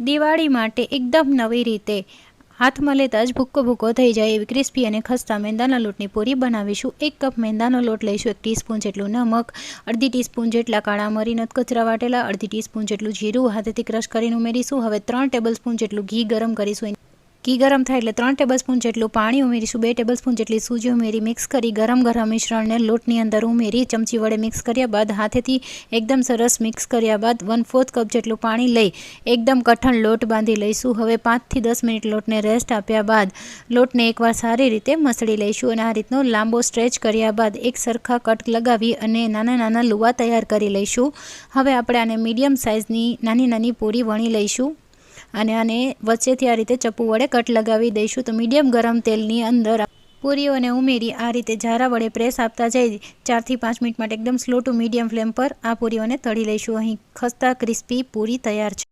દિવાળી માટે એકદમ નવી રીતે હાથમાં લેતા જ ભૂક્કો ભૂક્કો થઈ જાય એવી ક્રિસ્પી અને ખસ્તા મેંદાના લોટની પૂરી બનાવીશું. એક કપ મેંદાનો લોટ લઈશું, એક ટીસ્પૂન જેટલું નમક, અડધી ટીસ્પૂન જેટલા કાળા મરીનો કચરા વાટેલા, અડધી ટીસ્પૂન જેટલું જીરું, હાથેથી ક્રશ કરીને ઉમેરીશું. હવે ત્રણ ટેબલસ્પૂન જેટલું ઘી ગરમ કરીશું. ઘી ગરમ થાય એટલે ત્રણ ટેબલસ્પૂન જેટલું પાણી ઉમેરીશું, બે ટેબલસ્પૂન જેટલી સૂજી ઉમેરી મિક્સ કરી, ગરમ ગરમ મિશ્રણને લોટની અંદર ઉમેરી, ચમચી વડે મિક્સ કર્યા બાદ હાથેથી એકદમ સરસ મિક્સ કર્યા બાદ વન ફોર્થ કપ જેટલું પાણી લઈ, એકદમ કઠણ લોટ બાંધી લઈશું. હવે પાંચથી દસ મિનિટ લોટને રેસ્ટ આપ્યા બાદ લોટને એકવાર સારી રીતે મસળી લઈશું અને આ રીતનો લાંબો સ્ટ્રેચ કર્યા બાદ એક સરખા કટ લગાવી અને નાના નાના લુવા તૈયાર કરી લઈશું. હવે આપણે આને મીડિયમ સાઇઝની નાની નાની પૂરી વણી લઈશું. અને આને વચ્ચેથી આ રીતે ચપ્પુ વડે કટ લગાવી દઈશું. તો મીડિયમ ગરમ તેલની અંદર પૂરીઓને ઉમેરી આ રીતે ઝારા વડે પ્રેસ આપતા જઈ ચારથી પાંચ મિનિટ માટે એકદમ સ્લો ટુ મીડિયમ ફ્લેમ પર આ પૂરીઓને તળી લઈશું. અહીં ખસ્તા ક્રિસ્પી પૂરી તૈયાર છે.